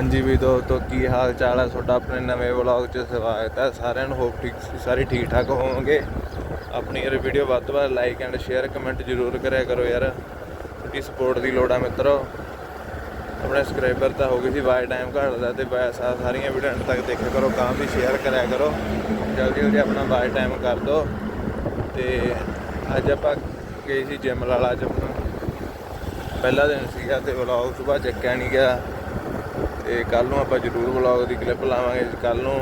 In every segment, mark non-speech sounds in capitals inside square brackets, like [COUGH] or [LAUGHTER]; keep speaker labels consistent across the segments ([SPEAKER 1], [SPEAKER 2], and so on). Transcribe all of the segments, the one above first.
[SPEAKER 1] ਹਾਂਜੀ ਵੀ ਦੋਸਤੋ ਕੀ ਹਾਲ ਚਾਲ ਹੈ ਤੁਹਾਡਾ ਆਪਣੇ ਨਵੇਂ ਵਲੌਗ 'ਚ ਸਵਾਗਤ ਹੈ ਸਾਰਿਆਂ ਨੂੰ ਹੋਪ ਠੀਕ ਸਾਰੇ ਠੀਕ ਠਾਕ ਹੋਵੋਗੇ। ਆਪਣੀ ਇਹ ਵੀਡੀਓ ਵੱਧ ਤੋਂ ਵੱਧ ਲਾਈਕ ਐਂਡ ਸ਼ੇਅਰ ਕਮੈਂਟ ਜ਼ਰੂਰ ਕਰਿਆ ਕਰੋ ਯਾਰ। ਤੁਹਾਡੀ ਸਪੋਰਟ ਦੀ ਲੋੜ ਆ ਮਿੱਤਰੋ। ਆਪਣੇ ਸਬਸਕ੍ਰਾਈਬਰ ਤਾਂ ਹੋ ਗਈ ਸੀ ਵਾਈ ਟਾਈਮ ਘਟਦਾ ਤੇ ਬਾ- ਸਾ- ਸਾਰੀਆਂ ਵੀਡੀਓ ਅੰਤ ਤੱਕ ਦੇਖਿਆ ਕਰੋ ਕਾਂ ਵੀ ਸ਼ੇਅਰ ਕਰਿਆ ਕਰੋ। ਜਲਦੀ ਜਲਦੀ ਆਪਣਾ ਵਾਈ ਟਾਈਮ ਕਰ ਦਿਓ ਤੇ ਅੱਜ ਆਪਾਂ ਗਏ ਸੀ ਜਿਮ ਲਾਲਾ ਜਿਮ। ਆਪਣਾ ਪਹਿਲਾ ਦਿਨ ਸੀਗਾ ਤੇ ਵਲੌਗ ਸੁਬਾਹ ਚੱਕਿਆ ਨਹੀਂ ਗਿਆ। ਤੇ ਕੱਲ ਨੂੰ ਆਪਾਂ ਜ਼ਰੂਰ ਵਲੌਗ ਦੀ ਕਲਿੱਪ ਲਾਵਾਂਗੇ। ਕੱਲ ਨੂੰ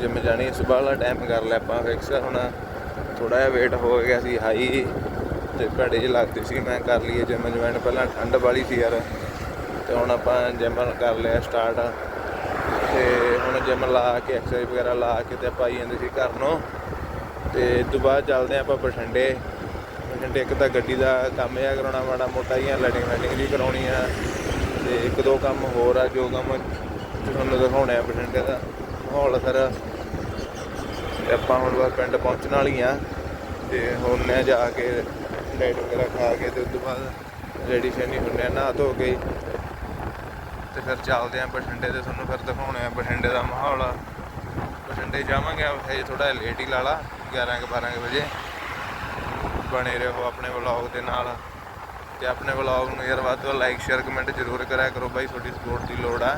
[SPEAKER 1] ਜਿਮ ਜਾਣੀ ਸੁਬਾਹ ਵਾਲਾ ਟਾਈਮ ਕਰ ਲਿਆ ਆਪਾਂ ਫਿਕਸ ਹੁਣ ਥੋੜਾ ਜਿਹਾ ਵੇਟ ਹੋ ਗਿਆ ਸੀ ਹਾਈ ਤੇ ਭੜੇ ਜਿਹੇ ਲੱਗਦੇ ਸੀ। ਮੈਂ ਕਰ ਲਈਏ ਜਿਮ ਜੁਆਇਨ ਪਹਿਲਾਂ ਠੰਡ ਵਾਲੀ ਸੀ ਯਾਰ। ਤੇ ਹੁਣ ਆਪਾਂ ਜਿਮ ਕਰ ਲਿਆ ਸਟਾਰਟ ਤੇ ਹੁਣ ਜਿਮ ਲਾ ਕੇ ਐਕਸਰਸਾਈਜ਼ ਵਗੈਰਾ ਲਾ ਕੇ ਤੇ ਆਪਾਂ ਆਈ ਜਾਂਦੇ ਸੀ ਘਰ ਨੂੰ। ਤੇ ਤੋਂ ਬਾਅਦ ਚੱਲਦੇ ਆਪਾਂ ਬਠਿੰਡੇ। ਬਠਿੰਡੇ ਇੱਕ ਤਾਂ ਗੱਡੀ ਦਾ ਕੰਮ ਆ ਕਰਾਉਣਾ, ਮਾੜਾ ਮੋਟਾ ਹੀ ਲੈਟਿੰਗ ਲੈਟਿੰਗ ਵੀ ਕਰਾਉਣੀ ਆ। ਤੇ ਇੱਕ ਦੋ ਕੰਮ ਹੋਰ ਆ, ਜੋ ਕੰਮ ਤੁਹਾਨੂੰ ਦਿਖਾਉਣੇ ਆ ਬਠਿੰਡੇ ਦਾ। ਮਾਹੌਲ ਫਿਰ ਤੇ ਆਪਾਂ ਹੁਣ ਬਸ ਪਿੰਡ ਪਹੁੰਚਣ ਵਾਲੀ ਆ। ਤੇ ਹੁਣ ਨੇ ਜਾ ਕੇ ਡਾਈਟ ਵਗੈਰਾ ਖਾ ਕੇ ਤੇ ਉਸ ਤੋਂ ਬਾਅਦ ਰੈਡੀ ਸ਼ੈਨੀ ਹੁੰਨੇ ਆ, ਨਹਾ ਧੋ ਕੇ। ਤੇ ਫਿਰ ਚੱਲਦੇ ਆ ਬਠਿੰਡੇ ਤੇ ਤੁਹਾਨੂੰ ਫਿਰ ਦਿਖਾਉਣੇ ਆ ਬਠਿੰਡੇ ਦਾ ਮਾਹੌਲ। ਬਠਿੰਡੇ ਜਾਵਾਂਗੇ ਹਜੇ ਥੋੜਾ ਲੇਟ ਹੀ ਲਾ ਲਾ 11 ਕੁ 12 ਕੁ ਵਜੇ। ਬਣੇ ਰਹੋ ਆਪਣੇ ਵਲੌਗ ਦੇ ਨਾਲ। ਤੇ ਆਪਣੇ ਵਲੌਗ ਨੂੰ ਯਾਰ ਵੱਧ ਤੋਂ ਲਾਈਕ ਸ਼ੇਅਰ ਕਮੈਂਟ ਜ਼ਰੂਰ ਕਰਿਆ ਕਰੋ ਬਾਈ ਤੁਹਾਡੀ ਸਪੋਰਟ ਦੀ ਲੋੜ ਆ।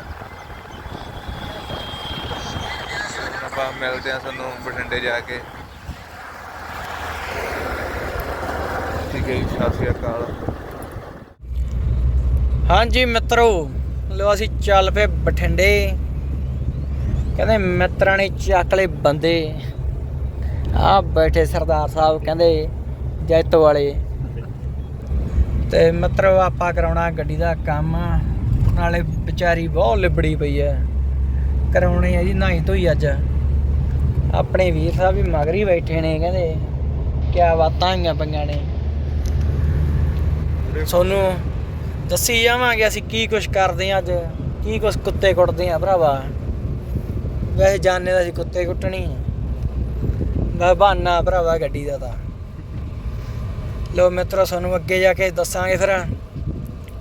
[SPEAKER 1] ਆਪਾਂ ਮਿਲਦੇ ਆ ਤੁਹਾਨੂੰ ਬਠਿੰਡੇ ਜਾ ਕੇ। ਠੀਕ ਹੈ ਜੀ, ਸਤਿ ਸ਼੍ਰੀ ਅਕਾਲ।
[SPEAKER 2] ਹਾਂਜੀ ਮਿੱਤਰੋ ਲੋ ਅਸੀਂ ਚੱਲ ਪਏ ਬਠਿੰਡੇ। ਕਹਿੰਦੇ ਮਿੱਤਰਾਂ ਨੇ ਚੱਕ ਲਏ ਬੰਦੇ। ਆ ਬੈਠੇ ਸਰਦਾਰ ਸਾਹਿਬ ਕਹਿੰਦੇ ਜੈਤੋ ਵਾਲੇ। ਤੇ ਮਿੱਤਰੋ ਆਪਾਂ ਕਰਾਉਣਾ ਗੱਡੀ ਦਾ ਕੰਮ। ਨਾਲੇ ਵਿਚਾਰੀ ਬਹੁਤ ਲਿਬੜੀ ਪਈ ਐ ਕਰਾਉਣੀ ਆ ਜੀ, ਨਹਾਈ ਧੋਈ ਅੱਜ। ਆਪਣੇ ਵੀਰ ਸਾਹਿਬ ਵੀ ਮਗਰ ਹੀ ਬੈਠੇ ਨੇ, ਕਹਿੰਦੇ ਕਿਆ ਬਾਤਾਂ ਹੋਈਆਂ ਪਈਆਂ ਨੇ। ਸੋਨੂੰ, ਦੱਸੀ ਜਾਵਾਂਗੇ ਅਸੀਂ ਕੀ ਕੁਛ ਕਰਦੇ ਆ ਅੱਜ, ਕੀ ਕੁਛ ਕੁੱਤੇ ਕੁੱਟਦੇ ਆ ਭਰਾਵਾ। ਵੈਸੇ ਜਾਣੇ ਦਾ ਅਸੀਂ ਕੁੱਤੇ ਕੁੱਟਣੀ। ਬਾ ਬਹਾਨਾ ਭਰਾਵਾ ਗੱਡੀ ਦਾ ਤਾਂ। ਲੋ ਮਿੱਤਰੋ ਸਾਨੂੰ ਅੱਗੇ ਜਾ ਕੇ ਦੱਸਾਂਗੇ ਫਿਰ।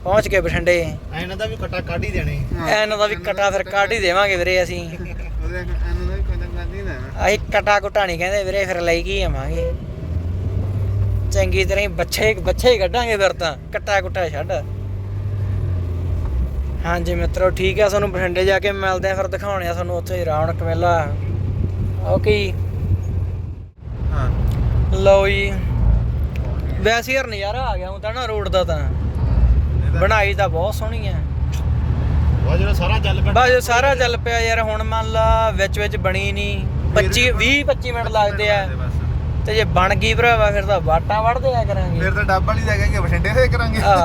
[SPEAKER 2] ਪਹੁੰਚ ਕੇ ਬਠਿੰਡੇ।
[SPEAKER 3] ਇਹਨਾਂ ਦਾ ਵੀ ਕਟਾ ਕੱਢ ਹੀ ਦੇਣੇ।
[SPEAKER 2] ਇਹਨਾਂ ਦਾ ਵੀ ਕਟਾ ਫਿਰ ਕੱਢ ਹੀ ਦੇਵਾਂਗੇ ਵੀਰੇ ਅਸੀਂ। [LAUGHS]
[SPEAKER 3] ਇਹਨਾਂ ਦਾ ਵੀ ਕੋਈ ਨਾ ਕੱਢ ਹੀ ਦੇਣਾ।
[SPEAKER 2] ਅਸੀਂ ਕਟਾ ਕੁਟਾ ਨਹੀਂ ਕਹਿੰਦੇ ਵੀਰੇ ਫਿਰ ਲਈ ਕੀ ਆਵਾਂਗੇ। ਚੰਗੀ ਤਰ੍ਹਾਂ ਹੀ ਬੱਚੇ ਬੱਚੇ ਹੀ ਕੱਢਾਂਗੇ ਫਿਰ ਤਾਂ। ਕਟਾ ਕੁਟਾ ਛੱਡ। ਹਾਂਜੀ ਮਿੱਤਰੋ ਠੀਕ ਆ ਤੁਹਾਨੂੰ ਬਠਿੰਡੇ ਜਾ ਕੇ ਮਿਲਦੇ ਆ ਫਿਰ ਦਿਖਾਉਣੇ ਆ ਤੁਹਾਨੂੰ ਉੱਥੇ ਰੌਣਕ ਮੇਲਾ। ਓਕੇ
[SPEAKER 1] ਹਾਂ।
[SPEAKER 2] ਲਓ ਜੀ। ਵੈਸੇ ਯਾਰ ਨਜ਼ਾਰਾ ਆ ਗਿਆ ਹੁਣ ਤਾਂ ਨਾ ਰੋਡ ਦਾ ਤਾਂ। ਬਣਾਈ ਤਾਂ ਬਹੁਤ ਸੋਹਣੀ ਆ।
[SPEAKER 3] ਉਹ ਜਿਹੜਾ ਸਾਰਾ ਜਲ ਪਿਆ
[SPEAKER 2] ਬਸ ਸਾਰਾ ਚੱਲ ਪਿਆ ਯਾਰ ਹੁਣ ਮੰਨ ਲਾ ਵਿੱਚ ਵਿੱਚ ਬਣੀ ਨਹੀਂ। 25 20 25 ਮਿੰਟ ਲੱਗਦੇ ਆ। ਤੇ ਜੇ ਬਣ ਗਈ ਭਰਾਵਾ ਫਿਰ ਤਾਂ ਵਾਟਾਂ ਵੜਦੇ ਆ ਕਰਾਂਗੇ।
[SPEAKER 3] ਫਿਰ ਤਾਂ ਡੱਬ ਵਾਲੀ ਜਾ ਕੇ ਬਠਿੰਡੇ ਤੇ ਕਰਾਂਗੇ।
[SPEAKER 2] ਆ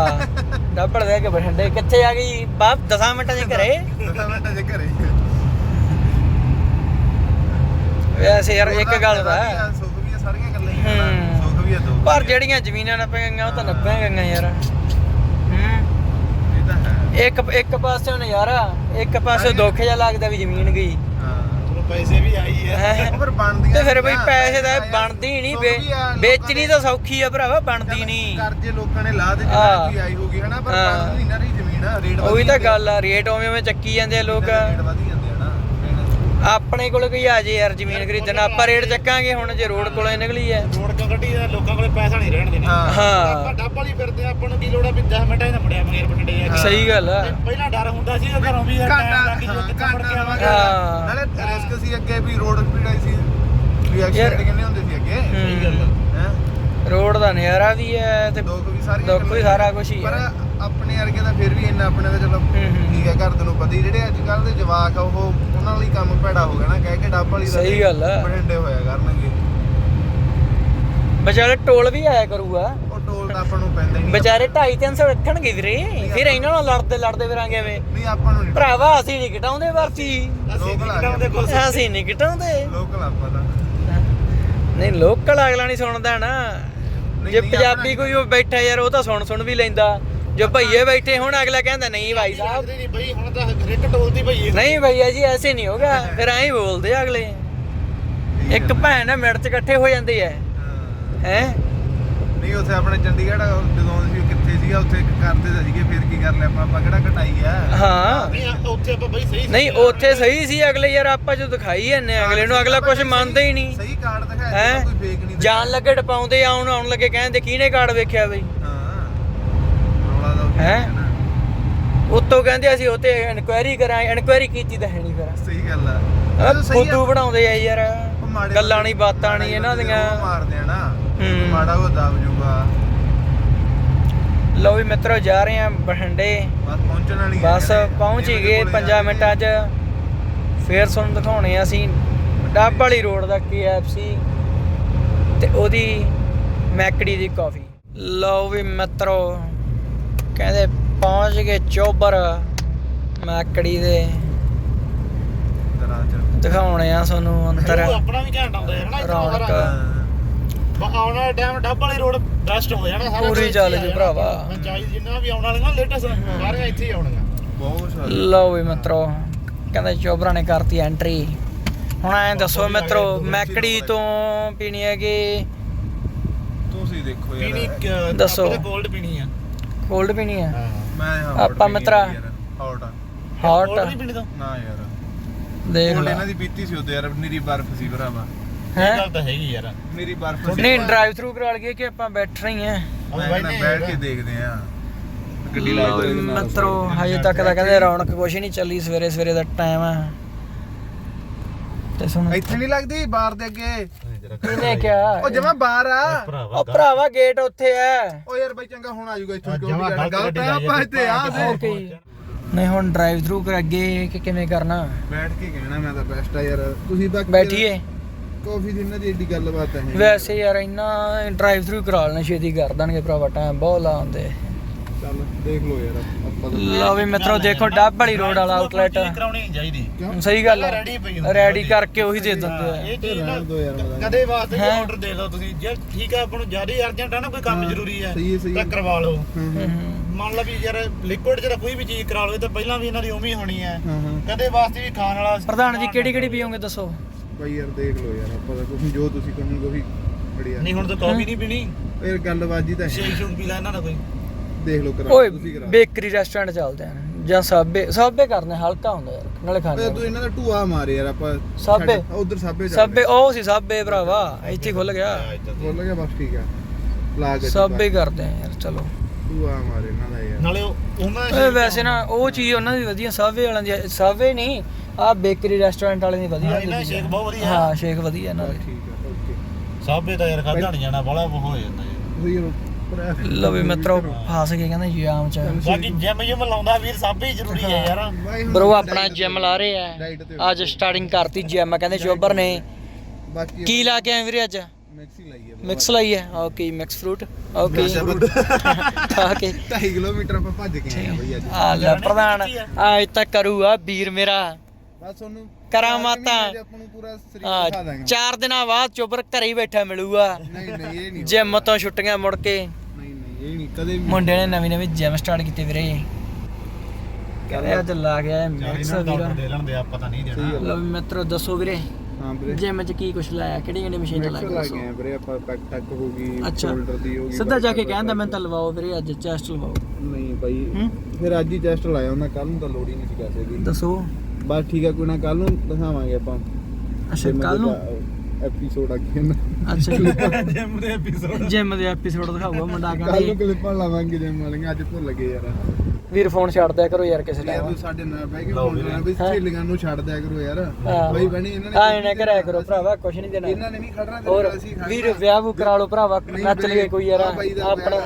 [SPEAKER 2] ਡੱਬੜ ਦੇ ਕੇ ਬਠਿੰਡੇ। ਕਿੱਥੇ ਆ ਗਈ? ਬਾਪ 10 ਮਿੰਟਾਂ ਚ ਘਰੇ।
[SPEAKER 3] ਦਸਾਂ ਮਿੰਟਾਂ ਦੇ ਘਰੇ।
[SPEAKER 2] ਵੈਸੇ ਯਾਰ ਇੱਕ ਗੱਲ ਦਾ
[SPEAKER 3] ਸੁੱਖ ਵੀ ਆ, ਸਾਰੀਆਂ ਗੱਲਾਂ ਹੀ
[SPEAKER 2] ਹੂੰ।
[SPEAKER 3] ਆ ਸੁੱਖ ਵੀ ਆ ਦੋ
[SPEAKER 2] ਪਰ ਜਿਹੜੀਆਂ ਜ਼ਮੀਨਾਂ ਨਾ ਪਈਆਂ ਉਹ ਤਾਂ ਨੱਪੀਆਂ ਗਈਆਂ ਯਾਰ। ਹੂੰ।
[SPEAKER 3] ਇਹ ਤਾਂ ਹੈ।
[SPEAKER 2] ਇੱਕ ਇੱਕ ਪਾਸੇ ਨਜ਼ਾਰਾ ਇੱਕ ਪਾਸੇ ਦੁੱਖ ਜਿਹਾ ਲੱਗਦਾ ਵੀ ਜ਼ਮੀਨ ਗਈ।
[SPEAKER 3] ਹਾਂ। ਉਹ ਪੈਸੇ ਵੀ ਆਈ
[SPEAKER 2] ਹੈਂ।
[SPEAKER 3] ਫਿਰ ਬਣਦੀਆਂ
[SPEAKER 2] ਤੇ ਫਿਰ ਬਈ
[SPEAKER 3] ਨਾ,
[SPEAKER 2] ਪੈਸੇ ਦਾ ਬਣਦੀ ਨਹੀਂ
[SPEAKER 3] ਵੀ
[SPEAKER 2] ਵੇਚਣੀ ਤਾਂ ਸੌਖੀ ਆ ਭਰਾਵਾ ਬਣਦੀ ਨਹੀਂ।
[SPEAKER 3] ਕਰਜ਼ੇ ਲੋਕਾਂ ਨੇ ਲਾ ਦੇ
[SPEAKER 2] ਹਾਂ।
[SPEAKER 3] ਜਿਹੜਾ ਕੋਈ ਆਈ ਹੋਗੀ ਹਨਾ ਪਰ। ਬਣਦੀ ਨਹੀਂ ਨਾ ਰਹੀ ਜ਼ਮੀਨ ਰੇਟ
[SPEAKER 2] ਉਹੀ ਤਾਂ ਗੱਲ ਆ ਰੇਟ ਉਵੇਂ ਉਵੇਂ ਚੱਕੀ ਜਾਂਦੇ ਆ ਲੋਕ।
[SPEAKER 3] ਰੇਟ ਵਧੀ ਜਾਂਦੇ ਆ। ਨਾ
[SPEAKER 2] ਆਪਣੇ ਕੋਲ ਕੋਈ ਆ ਜੇ ਯਾਰ ਜ਼ਮੀਨ ਖਰੀਦਣ ਆਪਾਂ ਰੇਟ ਚੱਕਾਂਗੇ ਹੁਣ ਜੇ ਰੋਡ ਕੋਲੋਂ ਨਿਕਲੀ ਐ।
[SPEAKER 4] ਰੋਡ ਕਿਉਂ ਕੱਢੀ ਆ ਲੋਕਾਂ ਕੋਲੇ ਪੈਸਾ ਨਹੀਂ ਰਹਿਣ ਦੇਣਾ।
[SPEAKER 3] ਹਾਂ।
[SPEAKER 2] ਹਾਂ।
[SPEAKER 4] ਆਪਾਂ ਡੱਬ ਵਾਲੀ ਫਿਰਦੇ ਆ, ਆਪਾਂ ਨੂੰ ਕੀ ਲੋੜ ਆ ਵੀ 10 ਮਿੰਟਾਂ ਦਾ ਮੁੜਿਆ ਮਗਰ ਜਾ ਕੇ
[SPEAKER 2] ਸਹੀ ਗੱਲ ਆ।
[SPEAKER 4] ਤੇ ਪਹਿਲਾਂ ਡਰ ਹੁੰਦਾ ਸੀ ਘਰੋਂ ਵੀ ਯਾਰ ਟਾਈਮ ਲੱਗ ਜੂ ਕਿੱਥੇ ਮੁੜ ਕੇ ਆਵਾਂਗੇ।
[SPEAKER 2] ਹਾਂ।
[SPEAKER 3] ਨਾਲੇ ਰਿਸਕ ਸੀ ਅੱਗੇ ਵੀ ਰੋਡ ਸਪੀਡ ਆਈ ਸੀ। ਵੀ ਐਕਸੀਡੈਂਟ ਕਿੰਨੇ ਹੁੰਦੇ ਸੀ ਅੱਗੇ?
[SPEAKER 2] ਸਹੀ ਗੱਲ ਆ।
[SPEAKER 3] ਹੈ?
[SPEAKER 2] ਰੋਡ ਦਾ ਨਜ਼ਾਰਾ ਵੀ ਐ ਤੇ
[SPEAKER 3] ਦੁੱਖ ਵੀ ਸਾਰੀਆਂ
[SPEAKER 2] ਦੁੱਖ ਵੀ ਸਾਰਾ ਕੁਛ ਹੀ
[SPEAKER 3] ਪਰ
[SPEAKER 2] ਆ
[SPEAKER 3] ਆਪਣੇ ਵਰਗੇ ਤਾਂ ਫਿਰ ਵੀ ਇੰਨਾ ਆਪਣੇ ਦਾ ਚਲੋ। ਠੀਕ ਹੈ ਘਰ ਦੇ ਨੂੰ ਪਤਾ ਹੀ ਜਿਹੜੇ ਅੱਜ ਕੱਲ ਦੇ ਜਵਾਕ ਆ ਉਹ ਉਹਨਾਂ ਲਈ ਕੰਮ ਭੈੜਾ ਹੋ ਗਿਆ ਨਾ ਕਹਿ ਕੇ ਡੱਬ ਵਾਲੀ ਦਾ
[SPEAKER 2] ਸਹੀ ਗੱਲ ਆ।
[SPEAKER 3] ਬਠਿੰਡੇ ਹੋਇਆ ਕਰਨਗੇ।
[SPEAKER 2] ਵਿਚਾਰੇ ਟੋਲ ਵੀ ਆਇਆ ਕਰੂਗਾ।
[SPEAKER 3] ਉਹ ਟੋਲ ਤਾਂ ਆਪਾਂ ਨੂੰ ਪੈਂਦਾ ਹੀ ਨਹੀਂ।
[SPEAKER 2] ਵਿਚਾਰੇ 2.5 300 ਰੱਖਣਗੇ ਵੀਰੇ। ਫਿਰ ਇਹਨਾਂ ਨਾਲ ਲੜਦੇ ਲੜਦੇ ਫਿਰਾਂਗੇ ਵੇ
[SPEAKER 3] ਨਹੀਂ ਆਪਾਂ ਨੂੰ ਨਹੀਂ
[SPEAKER 2] ਭਰਾਵਾ ਅਸੀਂ ਨਹੀਂ ਘਟਾਉਂਦੇ ਵਰਤੀ।
[SPEAKER 4] ਅਸੀਂ
[SPEAKER 3] ਲੋਕਲ ਆ
[SPEAKER 4] ਕਿਤਾਬ ਦੇ ਕੋਲ
[SPEAKER 2] ਅਸੀਂ ਨਹੀਂ ਘਟਾਉਂਦੇ।
[SPEAKER 3] ਲੋਕਲ ਆਪਾਂ ਤਾਂ।
[SPEAKER 2] ਨਹੀਂ ਲੋਕਲ ਅਗਲਾ ਨਹੀਂ ਸੁਣਦਾ ਨਾ।
[SPEAKER 3] ਨਹੀਂ,
[SPEAKER 2] ਜੇ
[SPEAKER 3] ਨਹੀਂ,
[SPEAKER 2] ਪੰਜਾਬੀ ਕੋਈ ਉਹ ਬੈਠਾ ਯਾਰ ਉਹ ਤਾਂ ਸੁਣ ਸੁਣ ਵੀ ਲੈਂਦਾ। ਜੋ ਭਈਏ ਬੈਠੇ ਹੁਣ ਅਗਲਾ ਕਹਿੰਦਾ ਨਹੀਂ ਭਾਈ ਸਾਹਿਬ।
[SPEAKER 4] ਨਹੀਂ ਬਈ ਹੁਣ ਤਾਂ ਹਰੇਕ ਟੋਲ ਦੀ ਭਈ
[SPEAKER 2] ਨਹੀਂ ਭਈਆ ਜੀ ਐਸੇ ਨਹੀਂ ਹੋਗਾ। ਫਿਰ ਐਂ ਹੀ ਬੋਲਦੇ ਆ ਅਗਲੇ। ਇੱਕ ਭੈਣ ਮਿੰਟ ਚ ਇਕੱਠੇ ਹੋ ਜਾਂਦੇ ਆ
[SPEAKER 3] ਹਾਂ। ਨਹੀਂ ਉੱਥੇ ਆਪਣੇ ਚੰਡੀਗੜ੍ਹ ਜਦੋਂ ਸੀ ਕਿੱਥੇ
[SPEAKER 1] ਸੀਗਾ ਉੱਥੇ ਕਰਦੇ ਤਾਂ ਸੀਗੇ ਫਿਰ ਕੀ ਕਰ ਲਿਆ ਆਪਾਂ? ਆਪਾਂ ਕਿਹੜਾ ਘਟਾਈ ਆ?
[SPEAKER 2] ਹਾਂ।
[SPEAKER 4] ਨਹੀਂ ਆ- ਉੱਥੇ ਆਪਾਂ ਬਈ ਸਹੀ
[SPEAKER 2] ਨਹੀਂ ਉੱਥੇ ਸਹੀ ਸੀ ਅਗਲੇ ਯਾਰ ਆਪਾਂ ਜੋ ਦਿਖਾਈ ਜਾਂਦੇ ਅਗਲੇ ਨੂੰ ਅਗਲਾ ਕੁਝ ਮੰਨਦਾ ਹੀ ਨਹੀਂ।
[SPEAKER 1] ਸਹੀ ਕਾਰਡ ਦਿਖਾਇਆ
[SPEAKER 2] ਹੈ?
[SPEAKER 1] ਕੋਈ ਫੇਕ ਨਹੀਂ
[SPEAKER 2] ਜਾਣ ਲੱਗੇ ਟਪਾਉਂਦੇ ਆਉਣ ਆਉਣ ਲੱਗੇ ਕਹਿੰਦੇ ਕਿਹਨੇ ਕਾਰਡ ਵੇਖਿਆ ਬਈ?
[SPEAKER 1] ਹਾਂ।
[SPEAKER 2] ਹੈਂ? ਉੱਤੋਂ ਕਹਿੰਦੇ ਅਸੀਂ ਉੱਤੇ ਇਨਕੁਆਇਰੀ ਕਰਾਂ ਇਨਕੁਆਇਰੀ ਕੀਤੀ ਤਾਂ ਹੈ ਨਹੀਂ ਫਿਰ।
[SPEAKER 1] ਸਹੀ ਗੱਲ ਆ।
[SPEAKER 2] ਫੁੱਦੂ ਬਣਾਉਂਦੇ ਆ ਯਾਰ ਗੱਲਾਂ ਨਹੀਂ ਬਾਤਾਂ ਨਹੀਂ ਇਹਨਾਂ ਦੀਆਂ।
[SPEAKER 1] ਮਾਰਦੇ ਆ ਨਾ।
[SPEAKER 2] ਹੂੰ।
[SPEAKER 1] ਮਾੜਾ ਉਹ ਦਬ ਜੂਗਾ।
[SPEAKER 2] ਲਓ ਵੀ ਮਿੱਤਰੋ ਜਾ ਰਹੇ ਆ ਬਠਿੰਡੇ।
[SPEAKER 1] ਬਸ ਪਹੁੰਚਣ ਵਾਲੀ ਆ
[SPEAKER 2] ਬਸ
[SPEAKER 1] ਕਹਿੰਦੇ।
[SPEAKER 2] ਪਹੁੰਚ ਹੀ ਗਏ
[SPEAKER 1] ਕੋਲੇ
[SPEAKER 2] 5
[SPEAKER 1] ਜਾ
[SPEAKER 2] ਮਿੰਟਾਂ 'ਚ। ਫੇਰ ਤੁਹਾਨੂੰ ਦਿਖਾਉਣੇ ਆ ਅਸੀਂ ਡੱਬ ਵਾਲੀ ਰੋਡ ਦਾ KFC ਤੇ ਉਹਦੀ ਮੈਕੜੀ ਦੀ ਕਾਫੀ। ਲਓ ਵੀ ਮਿੱਤਰੋ ਕਹਿੰਦੇ ਪਹੁੰਚ ਗਏ ਚੋਬਰ। ਮੈਕੜੀ ਦੇ ਦਿਖਾਉਣੇ ਆ ਤੁਹਾਨੂੰ ਅੰਦਰ।
[SPEAKER 4] ਆਪਣਾ ਵੀ ਘੈਂਟ ਆਉਂਦਾ ਯਾਰ ਨਾ ਇੱਥੇ
[SPEAKER 2] ਰੌਣਕ।
[SPEAKER 4] ਬਾ ਆਉਣ ਵਾਲਾ ਟਾਈਮ ਡੱਬ ਵਾਲੀ ਰੋਡ ਬੈਸਟ ਹੋ ਜਾਣਾ ਸਾਰਾ
[SPEAKER 2] ਪੂਰੀ ਚੱਲ ਜੂ ਭਰਾਵਾ।
[SPEAKER 4] ਫਰੈਂਚਾਈਜ਼ ਜਿੰਨਾ ਵੀ ਆਉਣ ਵਾਲੀਆਂ ਲੇਟੈਸਟ ਸਾਰੀਆਂ ਇੱਥੇ ਹੀ ਆਉਣਗੀਆਂ।
[SPEAKER 1] ਬਹੁਤ ਸਾਰੇ
[SPEAKER 2] ਲਓ ਵੀ ਮਿੱਤਰੋ ਕਹਿੰਦੇ ਚੋਬਰਾਂ ਨੇ ਕਰਤੀ ਐਂਟਰੀ ਹੁਣ ਐਂ ਦੱਸੋ ਮਿੱਤਰੋ ਮੈਕੜੀ ਤੋਂ ਪੀਣੀ ਹੈਗੀ?
[SPEAKER 1] ਤੁਸੀਂ ਦੇਖੋ
[SPEAKER 4] ਪੀਣੀ
[SPEAKER 1] ਯਾਰ
[SPEAKER 2] ਦੱਸੋ।
[SPEAKER 4] ਕੋਲਡ ਪੀਣੀ ਆ।
[SPEAKER 2] ਕੋਲਡ ਪੀਣੀ ਹੈ।
[SPEAKER 1] ਮੈਂ
[SPEAKER 2] ਆਪਾਂ ਮਿੱਤਰਾ।
[SPEAKER 1] ਹੌਟ
[SPEAKER 2] ਹੌਟ
[SPEAKER 4] ਕੋਲਡ ਨਹੀਂ ਪੀਣੀ ਤਾਂ?
[SPEAKER 1] ਨਾ ਯਾਰ।
[SPEAKER 2] ਦੇਖ
[SPEAKER 1] ਕੋਲ
[SPEAKER 2] ਲੈ।
[SPEAKER 1] ਇਹਨਾਂ ਦੀ ਪੀਤੀ ਸੀ ਉਹਦੇ ਯਾਰ ਨੀਰੀ ਬਰਫ਼ ਸੀ ਭਰਾਵਾ।
[SPEAKER 4] ਇਹ
[SPEAKER 2] ਹੈ
[SPEAKER 4] ਗੱਲ ਤਾਂ ਹੈਗੀ ਯਾਰ।
[SPEAKER 1] ਨੀਰੀ ਬਰਫ਼ ਸੀ
[SPEAKER 2] ਨਹੀਂ ਡਰਾਈਵ ਥਰੂ ਕਰਾ ਲਈਏ ਕਿ ਆਪਾਂ ਬੈਠ ਰਹੀ ਹਾਂ।
[SPEAKER 1] ਮੈਂ ਬੈਠ ਕੇ ਦੇਖਦੇ ਆ ਗੱਡੀ ਲਾ
[SPEAKER 2] ਵੀ ਮਿੱਤਰੋ ਹਜੇ ਤੱਕ ਤਾਂ ਕਹਿੰਦੇ ਰੌਣਕ ਕੁਛ ਨਹੀਂ ਚੱਲੀ ਸਵੇਰੇ ਸਵੇਰੇ ਦਾ ਟਾਈਮ ਆ। ਤੇ ਸੁਣ।
[SPEAKER 1] ਇੱਥੇ ਨਹੀਂ ਲੱਗਦੀ ਬਾਹਰ ਦੇ ਅੱਗੇ?
[SPEAKER 2] ਕਿਹਨੇ ਕਿਹਾ
[SPEAKER 1] ਉਹ ਜਮਾ ਬਾਹਰ ਆ।
[SPEAKER 2] ਉਹ ਭਰਾਵਾ ਗੇਟ ਉੱਥੇ ਆ।
[SPEAKER 1] ਉਹ ਯਾਰ ਬਾਈ ਚੰਗਾ ਹੁਣ ਆ ਜਾਊਗਾ ਇੱਥੋਂ ਕਿਉਂ
[SPEAKER 4] ਗਲਤ
[SPEAKER 1] ਗਲਤ
[SPEAKER 4] ਗੱਡੀ
[SPEAKER 1] ਆ ਆਪਾਂ ਇੱਥੇ ਆ ਦੇ
[SPEAKER 2] ਓਕੇ ਨਹੀਂ ਹੁਣ ਡਰਾਈਵ ਥਰੂ ਕਰ ਅੱਗੇ ਕਿ ਕਿਵੇਂ ਕਰਨਾ?
[SPEAKER 1] ਬੈਠ ਕੇ ਕਹਿਣਾ ਮੈਂ ਤਾਂ ਬੈਸਟ ਆ ਯਾਰ। ਤੁਸੀਂ ਬਾਕੀ
[SPEAKER 2] ਬੈਠੀਏ।
[SPEAKER 1] ਕਾਫੀ ਦੀ ਇਹਨਾਂ ਦੀ ਏਡੀ ਗੱਲਬਾਤ ਹੈ
[SPEAKER 2] ਵੈਸੇ ਯਾਰ ਇੰਨਾ ਡਰਾਈਵ ਥਰੂ ਕਰਾ ਲੈਣਾ ਛੇਤੀ ਕਰ ਦੇਣਗੇ ਭਰਾਵਾ ਟਾਈਮ ਬਹੁਤ ਲਾਉਂਦੇ।
[SPEAKER 1] ਚੱਲ ਦੇਖ ਲਓ ਯਾਰ ਆਪਾਂ ਤਾਂ
[SPEAKER 2] ਲਓ ਵੀ ਮਿੱਤਰੋ ਦੇਖੋ ਡੱਬ ਵਾਲੀ ਰੋਡ ਵਾਲਾ ਆਊਟਲੈਟ
[SPEAKER 4] ਕਰਾਉਣੀ ਨਹੀਂ ਚਾਹੀਦੀ।
[SPEAKER 1] ਕਿਉਂ?
[SPEAKER 2] ਸਹੀ ਗੱਲ ਹੈ
[SPEAKER 4] ਰੈਡੀ ਪਈ ਹੁੰਦੀ
[SPEAKER 2] ਰੈਡੀ ਕਰਕੇ ਉਹੀ ਦੇ ਦਿੰਦੇ ਆ।
[SPEAKER 4] ਇਹ ਚੀਜ਼ ਨਾ
[SPEAKER 1] ਰਹਿਣ ਦਿਓ ਯਾਰ ਮਤਲਬ।
[SPEAKER 4] ਕਦੇ ਵਾਸਤੇ
[SPEAKER 2] ਹੈਂ?
[SPEAKER 4] ਆਰਡਰ ਦੇ ਲਓ ਤੁਸੀਂ। ਜੇ ਠੀਕ ਆ ਆਪਾਂ ਨੂੰ ਜ਼ਿਆਦਾ ਅਰਜੈਂਟ ਆ ਨਾ ਕੋਈ ਕੰਮ
[SPEAKER 1] ਹਾਂ,
[SPEAKER 4] ਜ਼ਰੂਰੀ ਹੈ
[SPEAKER 1] ਹੈ, ਹੈ।
[SPEAKER 4] ਤਾਂ ਕਰਵਾ ਲਓ।
[SPEAKER 1] ਹਾਂ ਹਾਂ।
[SPEAKER 4] ਮੰਨ ਲਾ ਵੀ ਯਾਰ ਲਿਕੁਇਡ ਜਿਹੜਾ ਕੋਈ ਵੀ ਚੀਜ਼ ਕਰਾ ਲਓ ਇਹ ਤਾਂ ਪਹਿਲਾਂ ਵੀ ਇਹਨਾਂ ਦੀ ਉਮੀ ਹੋਣੀ ਹੈ
[SPEAKER 1] ਹਾਂ ਹਾਂ।
[SPEAKER 4] ਕਦੇ ਵਾਸਤੇ ਵੀ ਖਾਣ ਵਾਲਾ
[SPEAKER 2] ਪ੍ਰਧਾਨ ਜੀ ਕਿਹੜੀ ਕਿਹੜੀ ਪੀਓਗੇ ਦੱਸੋ?
[SPEAKER 1] ਬਾਈ ਯਾਰ ਦੇਖ ਲਓ ਯਾਰ ਆਪਾਂ ਤਾਂ ਕੁਝ ਜੋ ਤੁਸੀਂ ਕਹੋਗੇ ਉਹੀ ਬੜੀਆ।
[SPEAKER 4] ਨਹੀਂ ਹੁਣ ਤਾਂ ਕਾਫੀ ਨਹੀਂ ਪੀਣੀ।
[SPEAKER 1] ਇਹ ਗੱਲਬਾਜੀ ਤਾਂ ਹੈ।
[SPEAKER 4] ਸ਼ੇਕ ਸ਼ੂਕ ਪੀ ਲੈ ਇਹਨਾਂ ਦਾ ਕੋਈ।
[SPEAKER 1] ਦੇਖ ਲਓ ਕਰਾ
[SPEAKER 2] ਓਏ
[SPEAKER 1] ਤੁਸੀਂ ਕਰਾ
[SPEAKER 2] ਬੇਕਰੀ ਰੈਸਟੋਰੈਂਟ ਚੱਲਦੇ ਆ ਜਾਂ ਸਾਬੇ ਸਾਬੇ ਕਰਨੇ ਹਲਕਾ ਹੁੰਦਾ ਯਾਰ ਨਾਲੇ ਖਾਣੇ
[SPEAKER 1] ਤੂੰ ਇਹਨਾਂ ਦਾ ਟੂਆ ਮਾਰ ਯਾਰ ਆਪਾਂ
[SPEAKER 2] ਸਾਬੇ?
[SPEAKER 1] ਉਧਰ ਸਾਬੇ
[SPEAKER 2] ਸਾਬੇ ਉਹ ਸੀ ਸਾਬੇ ਭਰਾਵਾ ਇੱਥੇ ਖੁੱਲ ਗਿਆ।
[SPEAKER 1] ਬੋਲ ਗਿਆ ਬਸ ਠੀਕ ਆ। ਲਾ ਕੇ
[SPEAKER 2] ਸਾਬੇ ਕਰਦੇ ਆ ਯਾਰ ਚਲੋ।
[SPEAKER 1] ਟੂਆ ਮਾਰ ਇਹਨਾਂ ਦਾ ਯਾਰ।
[SPEAKER 4] ਨਾਲੇ ਉਹ- ਉਹਨਾਂ ਦਾ
[SPEAKER 2] ਵੈਸੇ ਨਾ ਉਹ ਚੀਜ਼ ਉਹਨਾਂ ਦੀ ਵਧੀਆ ਸਾਬੇ ਵਾਲਿਆਂ ਦੀ ਸਾਬੇ ਨਹੀਂ ਆ ਬੇਕਰੀ ਰੈਸਟੋਰੈਂਟ ਵਾਲਿਆਂ ਦੀ ਵਧੀਆ
[SPEAKER 4] ਇਹਨਾਂ ਸ਼ੇਕ। ਬਹੁਤ ਵਧੀਆ
[SPEAKER 2] ਹਾਂ। ਸ਼ੇਕ ਵਧੀਆ ਇਹਨਾਂ ਦੇ।
[SPEAKER 1] ਠੀਕ ਆ ਓਕੇ।
[SPEAKER 4] ਸਾਬੇ ਦਾ ਯਾਰ ਖਾਦਾ ਨਹੀਂ ਜਾਣਾ ਬੜਾ ਹੋ ਜਾਂਦਾ ਯਾਰ।
[SPEAKER 2] ਲਓ ਵੀ ਮਿੱਤਰੋ ਫਸ ਗਏ ਕਹਿੰਦੇ ਜਾਮ ਚ।
[SPEAKER 4] ਬਾਕੀ ਜਿਮ ਜਿਮ ਲਾਉਂਦਾ ਵੀਰ ਸਾਬੇ ਹੀ ਜ਼ਰੂਰੀ ਹੈ ਯਾਰ।
[SPEAKER 1] diet
[SPEAKER 2] ਆਪਣਾ ਜਿਮ ਲਾ ਰਹੇ ਆ। ਅੱਜ ਸਟਾਰਟਿੰਗ ਕਰਤੀ ਜਿਮ ਕਹਿੰਦੇ ਚੋਬਰ ਨੇ।
[SPEAKER 1] ਬਾਕੀ
[SPEAKER 2] ਕੀ ਲਾ ਕੇ ਆਏ ਵੀਰੇ ਅੱਜ?
[SPEAKER 1] ਮਿਕਸ ਹੀ ਲਾਈ ਹੈ
[SPEAKER 2] ਮਿਕਸ ਲਾਈ ਹੈ? Okay mix fruit okay okay
[SPEAKER 1] 2 kilometre ਆਪਾਂ ਭੱਜ ਕੇ ਆਏ ਆ ਬਈ ਅੱਜ।
[SPEAKER 2] ਆ ਲੈ ਪ੍ਰਧਾਨ ਅੱਜ ਤੱਕ ਕਰੂਗਾ ਵੀਰ ਮੇਰਾ।
[SPEAKER 1] ਬਸ ਤੁਹਾਨੂੰ
[SPEAKER 2] ਕਰਾਮਾਤਾਂ।
[SPEAKER 1] ਆਪਾਂ ਨੂੰ ਪੂਰਾ ਸਰੀਰ ਦਿਖਾ ਦਾਂਗੇ।
[SPEAKER 2] ਚਾਰ ਦਿਨਾਂ ਬਾਅਦ ਚੋਬਰ ਘਰੇ ਹੀ ਬੈਠਾ ਮਿਲੂਗਾ।
[SPEAKER 1] ਨਹੀਂ ਨਹੀਂ ਇਹ ਨਹੀਂ
[SPEAKER 2] ਜਿਮ ਤੋਂ ਛੁੱਟੀਆਂ ਮੁੜ ਕੇ।
[SPEAKER 1] ਨਹੀਂ ਨਹੀਂ ਇਹ ਨਹੀਂ ਕਦੇ ਵੀ।
[SPEAKER 2] ਮੁੰਡੇ ਨੇ ਨਵੀਂ ਨਵੀਂ ਜਿਮ ਸਟਾਰਟ ਕੀਤੀ ਵੀਰੇ। ਕਹਿੰਦੇ ਅੱਜ ਲਾ ਗਿਆ ਮਿਕਸ ਵੀਰਾ।
[SPEAKER 4] ਦੇ ਲੈਣ ਦੇ ਆ ਪਤਾ ਨਹੀਂ
[SPEAKER 1] ਸਹੀ
[SPEAKER 4] ਦੇਣਾ
[SPEAKER 1] ਗੱਲ।
[SPEAKER 2] ਲਓ ਵੀ ਮਿੱਤਰੋ ਦੱਸੋ ਵੀਰੇ
[SPEAKER 1] ਹਾਂ ਵੀਰੇ।
[SPEAKER 2] ਜਿਮ ਚ ਕੀ ਕੁਛ ਲਾਇਆ ਕਿਹੜੀ ਕਿਹੜੀ ਮਸ਼ੀਨ
[SPEAKER 1] ਮਿਕਸ ਲਾ
[SPEAKER 2] ਦੱਸੋ।
[SPEAKER 1] ਗਏ ਆ ਵੀਰੇ ਆਪਾਂ ਪੈਕ ਟੱਕ ਹੋ ਗਈ
[SPEAKER 2] ਅੱਛਾ।
[SPEAKER 1] ਸ਼ੋਲਡਰ ਦੀ ਹੋ ਗਈ
[SPEAKER 2] ਸਿੱਧਾ ਜਾ ਕੇ
[SPEAKER 1] back
[SPEAKER 2] ਕਹਿੰਦਾ ਮੈਂ ਤਾਂ ਲਵਾਓ ਵੀਰੇ ਅੱਜ ਚੈਸਟ ਲਵਾਓ।
[SPEAKER 1] ਨਹੀਂ ਬਾਈ
[SPEAKER 2] ਹੂੰ?
[SPEAKER 1] ਫਿਰ ਅੱਜ ਹੀ ਟੈਸਟ ਲਾਇਆ ਉਹਨਾਂ ਕੱਲ ਨੂੰ ਤਾਂ ਲੋੜ ਹੀ ਨਹੀਂ ਸੀ ਕਿਸੇ ਦੀ
[SPEAKER 2] ਦੱਸੋ।
[SPEAKER 1] ਬਸ ਠੀਕ ਆ ਕੋਈ ਨਾ ਕੱਲ ਨੂੰ ਦਿਖਾਵਾਂਗੇ ਆਪਾਂ।
[SPEAKER 2] ਅੱਛਾ ਕੱਲ ਨੂੰ?
[SPEAKER 1] ਐਪੀਸੋਡ ਅੱਗੇ ਨਾ।
[SPEAKER 2] ਅੱਛਾ।
[SPEAKER 4] ਜਿਮ ਦੇ ਐਪੀਸੋਡ
[SPEAKER 2] ਜਿਮ ਦੇ ਐਪੀਸੋਡ ਦਿਖਾਊਗਾ ਮੁੰਡਾ
[SPEAKER 1] ਕੱਲ ਨੂੰ
[SPEAKER 2] ਕਹਿੰਦੇ
[SPEAKER 1] ਕਲਿੱਪਾਂ ਲਾਵਾਂਗੇ ਜਿਮ ਵਾਲੀਆਂ ਅੱਜ ਭੁੱਲ ਗਏ ਯਾਰ।
[SPEAKER 2] ਵੀਰ ਫੋਨ ਛੱਡ ਦਿਆ ਕਰੋ ਯਾਰ ਕਿਸੇ ਟਾਈਮ
[SPEAKER 1] ਤੂੰ ਸਾਡੇ ਨਾਲ ਬਹਿ ਕੇ ਫੋਨ। ਕਰਨਾ ਵੀ? ਸਹੇਲੀਆਂ ਨੂੰ ਛੱਡ ਦਿਆ ਕਰੋ ਯਾਰ। ਬਈ ਬਣੀ ਇਹਨਾਂ ਨੇ
[SPEAKER 2] ਆ ਇਹਨੇ ਕਰਿਆ ਕਰੋ ਭਰਾਵਾ ਕੁਛ ਨਹੀਂ ਦੇਣਾ।
[SPEAKER 1] ਇਹਨਾਂ ਨੇ ਨਹੀਂ ਖੜਨਾ ਨਾਲ, ਅਸੀਂ ਖੜਨਾ।
[SPEAKER 2] ਵੀਰ ਵਿਆਹ ਵੂ ਕਰਾ ਲਓ ਭਰਾਵਾ ਨੱਚ ਲਈਏ ਕੋਈ ਯਾਰ। ਆਪਣਾ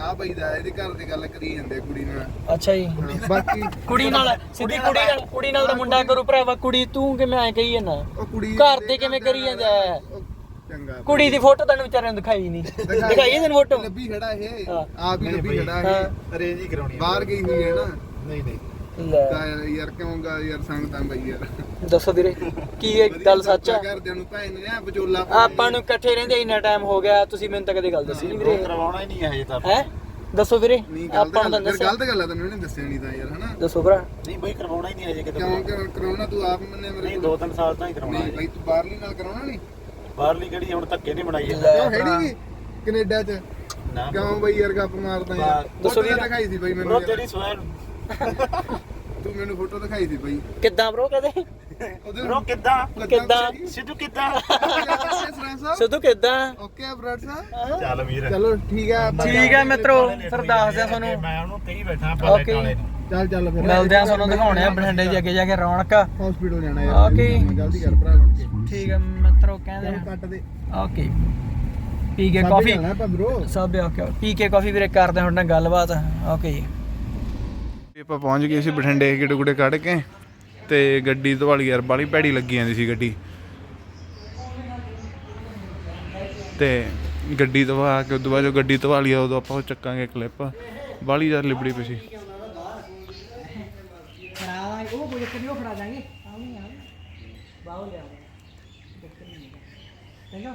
[SPEAKER 1] ਆ ਬਾਈ ਦਾ ਇਹਦੇ ਘਰ ਦੀ ਗੱਲ ਕਰੀ ਜਾਂਦੇ ਕੁੜੀ ਨਾਲ।
[SPEAKER 2] ਅੱਛਾ ਜੀ।
[SPEAKER 1] ਹਾਂ, ਬਾਕੀ
[SPEAKER 2] ਕੁੜੀ ਨਾਲ ਸਿੱਧੀ ਕੁੜੀ ਨਾਲ ਕੁੜੀ ਨਾਲ ਤਾਂ ਮੁੰਡਾ ਕਰੂ ਭਰਾਵਾ ਕੁੜੀ ਤੂੰ ਕਿਵੇਂ ਐ ਕਹੀ ਜਾਂਦਾ?
[SPEAKER 1] ਉਹ ਕੁੜੀ
[SPEAKER 2] ਘਰ ਦੇ ਕਿਵੇਂ ਕਰੀ ਜਾਂਦਾ? ਹੈ?
[SPEAKER 1] ਉਹ ਚੰਗਾ
[SPEAKER 2] ਕੁੜੀ ਦੀ ਫੋਟੋ ਤੈਨੂੰ ਵਿਚਾਰਿਆਂ ਨੂੰ ਦਿਖਾਈ ਨਹੀਂ। ਦਿਖਾਈ ਤੈਨੂੰ ਫੋਟੋ?
[SPEAKER 1] ਲੱਭੀ ਖੜਾ ਇਹ।
[SPEAKER 2] ਹਾਂ।
[SPEAKER 1] ਆਪ ਹੀ ਲੱਭੀ। ਖੜਾ
[SPEAKER 2] ਹਾਂ।
[SPEAKER 1] ਇਹ।
[SPEAKER 4] ਅਰੇਂਜ ਹੀ ਕਰਾਉਣੀ
[SPEAKER 1] ਬਾਹਰ ਗਈ ਹੋਈ ਹੈ ਨਾ।
[SPEAKER 4] ਨਹੀਂ ਨਹੀਂ।
[SPEAKER 2] ਲੈ।
[SPEAKER 1] ਤਾਂ ਯਾਰ ਕਿਉਂ ਗਾ ਯਾਰ ਸੰਗਤਾਂ ਬਈ ਯਾਰ।
[SPEAKER 2] ਦੱਸੋ ਵੀਰੇ ਕੀ ਇਹ ਗੱਲ ਸੱਚ ਆ?
[SPEAKER 1] ਘਰਦਿਆਂ ਨੂੰ ਭੈਣ ਨੇ ਵਿਚੋਲਾ
[SPEAKER 2] ਆਪਾਂ ਨੂੰ ਇਕੱਠੇ ਰਹਿੰਦੇ ਇੰਨਾ ਟਾਈਮ ਹੋ ਗਿਆ ਤੁਸੀਂ ਮੈਨੂੰ ਤਾਂ ਕਦੇ ਗੱਲ ਦੱਸੀ ਨਹੀਂ ਵੀਰੇ।
[SPEAKER 4] ਕਰਵਾਉਣਾ ਹੀ ਨਹੀਂ ਹੈ ਹਜੇ ਤਾਂ
[SPEAKER 2] ਹੈ? ਦੱਸੋ ਵੀਰੇ ਆਪਾਂ ਨੂੰ ਦੱਸੋ
[SPEAKER 1] ਗਲਤ ਗੱਲ ਆ ਤੈਨੂੰ ਇਹਨੇ ਦੱਸਿਆ ਨਹੀਂ ਤਾਂ ਯਾਰ ਹਨਾ?
[SPEAKER 2] ਦੱਸੋ ਭਰਾ।
[SPEAKER 4] ਨਹੀਂ ਬਈ ਕਰਵਾਉਣਾ ਹੀ ਨਹੀਂ ਹਜੇ ਕਿਤੇ
[SPEAKER 1] ਕਿਉਂ ਕਿਉਂ ਕਰਾਉਣਾ ਤੂੰ ਆਪ ਮੰਨੇ ਮੇਰੇ
[SPEAKER 4] ਨਹੀਂ ਦੋ ਤਿੰਨ ਸਾਲ ਤਾਂ ਹੀ ਕਰਾਉਣਾ
[SPEAKER 1] ਨਹੀਂ ਬਈ ਤੂੰ ਬਾਹਰਲੀ ਨਾਲ ਕਰਾਉਣਾ ਨਹੀਂ?
[SPEAKER 4] ਬਾਹਰਲੀ ਕਿਹੜੀ ਹੁਣ ਧੱਕੇ ਨਹੀਂ ਬਣਾਈ
[SPEAKER 1] ਹੈ ਨਹੀਂ ਕੈਨੇਡਾ ਚ?
[SPEAKER 3] ਕਿਉਂ ਬਈ ਯਾਰ ਗੱਪ ਮਾਰਦਾ ਯਾਰ?
[SPEAKER 2] ਦੱਸੋ ਵੀਰ।
[SPEAKER 3] ਦਿਖਾਈ ਸੀ ਬਈ ਮੈਨੂੰ।
[SPEAKER 4] ਤੇਰੀ ਸਵੈਨ
[SPEAKER 3] ਤੂੰ ਮੈਨੂੰ ਫੋਟੋ ਦਿਖਾਈ ਸੀ ਬਈ।
[SPEAKER 2] ਕਿੱਦਾਂ ਬ్రో ਕਹਦੇ
[SPEAKER 3] ਉਹਦੇ
[SPEAKER 4] ਬ్రో ਕਿੱਦਾਂ?
[SPEAKER 2] ਕਿੱਦਾਂ?
[SPEAKER 4] ਸਿੱਧੂ ਕਿੱਦਾਂ?
[SPEAKER 2] ਸਿੱਧੂ ਕਿੱਦਾਂ?
[SPEAKER 3] ਓਕੇ ਬ੍ਰਦਰ ਸਾਹਿਬ।
[SPEAKER 4] ਚੱਲ ਵੀਰ।
[SPEAKER 3] ਚਲੋ ਠੀਕ ਆ ਆਪਾਂ
[SPEAKER 2] ਠੀਕ ਹੈ ਮਿੱਤਰੋ ਫਿਰ ਦੱਸਦੇ ਆ ਤੁਹਾਨੂੰ।
[SPEAKER 4] ਮੈਂ ਉਹਨੂੰ ਕਹੀ ਬੈਠਾ ਪਾ Okay।
[SPEAKER 3] ਚੱਲ ਚੱਲ ਫਿਰ।
[SPEAKER 2] ਮਿਲਦੇ ਆ ਤੁਹਾਨੂੰ ਦਿਖਾਉਣੇ ਆ ਬਠਿੰਡੇ ਜੀ ਅੱਗੇ ਜਾ ਕੇ ਰੌਣਕ।
[SPEAKER 3] ਹਸਪੀਟਲ ਜਾਣਾ ਯਾਰ
[SPEAKER 2] Okay।
[SPEAKER 3] ਗਲਤੀ ਕਰ ਭਰਾ ਬਣ
[SPEAKER 2] ਠੀਕ ਹੈ ਮਿੱਤਰੋ ਕਹਿੰਦੇ
[SPEAKER 3] ਚਲੋ ਕੱਟ ਦੇ।
[SPEAKER 2] ਓਕੇ। ਪੀ ਕੇ ਕਾਫੀ।
[SPEAKER 3] ਜਾਣਾ ਆਪਾਂ ਬ్రో
[SPEAKER 2] ਸਭ ਪੀ ਕੇ ਕਾਫੀ ਵੀਰੇ ਕਰਦੇ ਹੁਣ ਨਾਲ ਗੱਲਬਾਤ। ਓਕੇ ਜੀ।
[SPEAKER 1] ਆਪਾਂ ਪਹੁੰਚ ਗਏ ਸੀ ਬਠਿੰਡੇ ਕਿਹੜੇ ਗੁੜੇ ਕੱਢ ਕੇ ਤੇ ਗੱਡੀ ਧਵਾਲੀ ਯਾਰ ਬਾਲੀ ਭੈੜੀ ਲੱਗੀ ਜਾਂਦੀ ਸੀ ਗੱਡੀ। ਤੇ ਗੱਡੀ ਧਵਾ ਕੇ ਉਦੋਂ ਬਾਅਦ ਜੋ ਗੱਡੀ ਧਵਾਲੀ ਆ, ਉਦੋਂ ਆਪਾਂ ਉਹ ਚੱਕਾਂਗੇ ਕਲਿੱਪ ਬਾਲੀ ਯਾਰ ਲਿਬੜੀ ਪਈ ਸੀ।
[SPEAKER 2] ਉਹ ਕੋਈ ਕਿਹੜੀ ਉਹ ਫੜਾ ਦਾਂਗੇ ਬਾਹੂ ਲਿਆ ਚੰਗਾ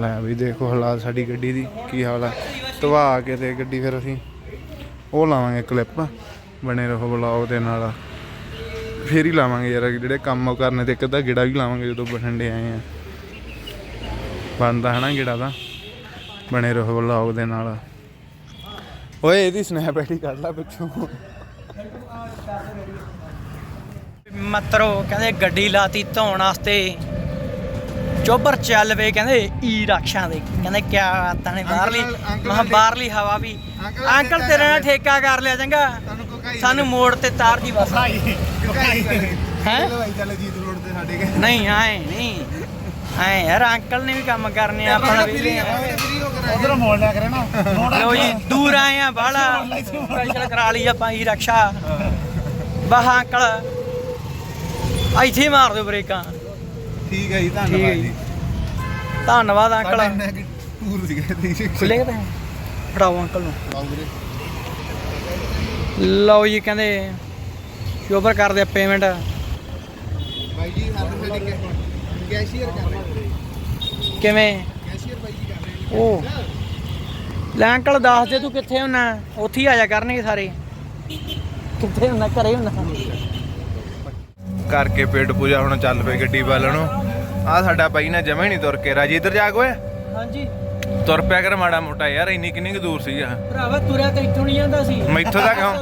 [SPEAKER 1] ਲੈ ਵੀ ਦੇਖੋ ਹਾਲਾਤ ਸਾਡੀ ਗੱਡੀ ਦੀ ਕੀ ਹਾਲ ਹੈ ਧਵਾ ਕੇ ਤੇ ਗੱਡੀ ਫਿਰ ਅਸੀਂ ਉਹ ਲਾਵਾਂਗੇ ਕਲਿੱਪ ਬਣੇ ਰਹੋ ਬਲੌਗ ਦੇ ਨਾਲ। ਫੇਰ ਹੀ ਲਾਵਾਂਗੇ ਯਾਰ, ਜਿਹੜੇ ਕੰਮ ਕਰਨੇ ਤੇ ਇੱਕ ਅੱਧਾ ਗੇੜਾ ਵੀ ਲਾਵਾਂਗੇ ਜਦੋਂ ਬਠਿੰਡੇ ਆਏ ਆ। ਬਣਦਾ ਹੈ ਨਾ ਗੇੜਾ ਦਾ ਬਣੇ ਰਹੋ ਬਲੌਗ ਦੇ ਨਾਲ। ਓਏ, ਇਹਦੀ ਸਨੈਪ ਆਈਡੀ ਕੱਢ ਲੈ ਪਿੱਛੋਂ।
[SPEAKER 2] ਮਤਰੋ, ਕਹਿੰਦੇ ਗੱਡੀ ਲਾਤੀ ਧੋਣ ਵਾਸਤੇ। ਚੋਬਰ ਚੱਲ ਵੇ ਕਹਿੰਦੇ ਈ ਰਕਸ਼ਾਂ ਦੇ। ਕਹਿੰਦੇ ਕਿਆ ਬਾਤਾਂ ਨੇ ਬਾਹਰਲੀ ਮਹਾ ਬਾਹਰਲੀ ਹਵਾ ਵੀ।
[SPEAKER 3] ਅੰਕਲ
[SPEAKER 2] ਤੇਰੇ ਨਾਲ। ਠੇਕਾ ਕਰ ਲਿਆ ਚੰਗਾ।
[SPEAKER 3] ਸਾਨੂੰ
[SPEAKER 2] ਮੋੜ ਤੇ ਤਾਰ ਦੀ ਬਸ। ਹੈਂ? ਨਹੀਂ ਆਏ ਨਹੀਂ। ਆਏ ਯਾਰ ਅੰਕਲ ਨੇ ਵੀ ਕੰਮ ਕਰਨੇ ਆ ਆਪਣਾ ਵੀ
[SPEAKER 4] ਉਧਰ ਮੋੜ ਲਿਆ ਕਰੇ ਨਾ।
[SPEAKER 2] ਲੋ ਜੀ ਦੂਰ ਆਏ ਆ ਬਾਹਲਾ। ਸਪੈਸ਼ਲ ਕਰਾ ਲਈ ਆਪਾਂ ਈ ਰਕਸ਼ਾ ਬਾਹ ਅੰਕਲ। ਇੱਥੇ ਮਾਰ ਦਿਓ ਬ੍ਰੇਕਾਂ।
[SPEAKER 3] ਠੀਕ ਹੈ ਜੀ ਧੰਨਵਾਦ
[SPEAKER 2] ਜੀ।
[SPEAKER 3] ਜੀ।
[SPEAKER 2] ਧੰਨਵਾਦ ਅੰਕਲ
[SPEAKER 3] ਕਿ ਟੂਰ ਸੀਗਾ ਤੇ
[SPEAKER 2] ਖੁੱਲੇ ਕਿਤੇ ਫੜਾਓ ਅੰਕਲ ਨੂੰ। ਲਓ ਜੀ ਕਹਿੰਦੇ ਸ਼ੋਭਰ ਕਰਦੇ ਆ ਪੇਮੈਂਟ
[SPEAKER 3] ਬਾਈ ਜੀ ਕੈਸ਼ੀਅਰ ਕਰ ਰਹੇ
[SPEAKER 2] ਕਿਵੇਂ?
[SPEAKER 3] ਕੈਸ਼ੀਅਰ ਬਾਈ ਜੀ ਕਰ ਰਹੇ
[SPEAKER 2] ਉਹ ਲੈ ਅੰਕਲ ਦੱਸ ਦੇ ਤੂੰ ਕਿੱਥੇ ਹੁੰਨਾ? ਉੱਥੇ ਹੀ ਆ ਜਾ ਕਰਨਗੇ ਸਾਰੇ। ਕਿੱਥੇ ਹੁੰਨਾ? ਘਰੇ ਹੁੰਨਾ।
[SPEAKER 1] ਕਰਕੇ ਪੇਟ ਪੂਜਾ ਹੁਣ ਚੱਲ ਪਏ ਗੱਡੀ ਵੱਲ ਨੂੰ। ਆ ਸਾਡਾ ਬਾਈ ਨਾ ਜਮੇ ਨਹੀਂ ਤੁਰ ਕੇ। ਰਾਜੀ ਇੱਧਰ ਜਾ ਓਏ?
[SPEAKER 2] ਹਾਂਜੀ।
[SPEAKER 1] ਤੁਰ ਪਿਆ ਕਰ ਮਾੜਾ ਮੋਟਾ ਯਾਰ ਇੰਨੀ ਕਿੰਨੀ ਕੁ ਦੂਰ ਸੀ ਆ
[SPEAKER 2] ਭਰਾਵਾ ਤੁਰਿਆ ਤਾਂ ਇੱਥੋਂ ਨਹੀਂ ਜਾਂਦਾ ਸੀ।
[SPEAKER 1] ਮੈਥੋਂ ਤਾਂ ਕਿਉਂ?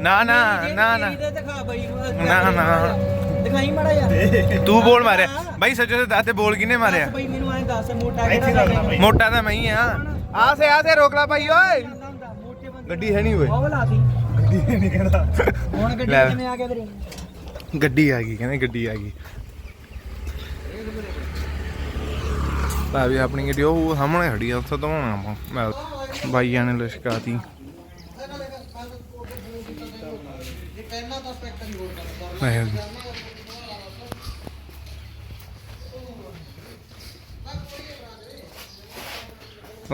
[SPEAKER 1] ਨਾ ਨਾ ਨਾ ਨਾ।
[SPEAKER 2] ਇਹਦੇ ਦਿਖਾ ਬਾਈ ਨੂੰ
[SPEAKER 1] ਨਾ।
[SPEAKER 2] ਦਿਖਾਈ ਮਾੜਾ ਯਾਰ
[SPEAKER 1] ਤੂੰ ਬੋਲ ਮਾਰਿਆ। ਬਾਈ ਸੱਚੋ ਤੇ ਦਾਤੇ ਬੋਲ ਕਿਨੇ ਮਾਰਿਆ?
[SPEAKER 2] ਬਾਈ ਮੈਨੂੰ ਐਂ ਦੱਸ ਮੋਟਾ ਕਿਹੜਾ।
[SPEAKER 1] ਮੋਟਾ ਤਾਂ ਮੈਂ ਹੀ ਆ। ਆ ਸੇ ਆ ਸੇ ਰੋਕ ਲਾ ਭਾਈ ਓਏ। ਗੱਡੀ ਹੈ ਨਹੀਂ ਓਏ।
[SPEAKER 2] ਉਹ ਲਾਤੀ।
[SPEAKER 4] ਨਹੀਂ ਕਹਿੰਦਾ।
[SPEAKER 2] ਹੁਣ ਗੱਡੀ
[SPEAKER 1] ਲੈ।
[SPEAKER 2] ਕਿਵੇਂ ਆ ਗਿਆ ਤੇਰੀ
[SPEAKER 1] ਗੱਡੀ ਆ ਗਈ, ਕਹਿੰਦੇ ਗੱਡੀ ਆ ਗਈ। ਤਾਂ ਵੀ ਆਪਣੀ ਗੱਡੀ, ਉਹ ਸਾਹਮਣੇ ਖੜੀ ਆ, ਉੱਥੇ ਧਵਾਉਣਾ ਆਪਾਂ। ਮੈਂ ਬਾਈਆਂ ਨੇ ਲਸ਼ਕਾਤੀ ਵਾਹਿਗੁਰੂ ਜੀ।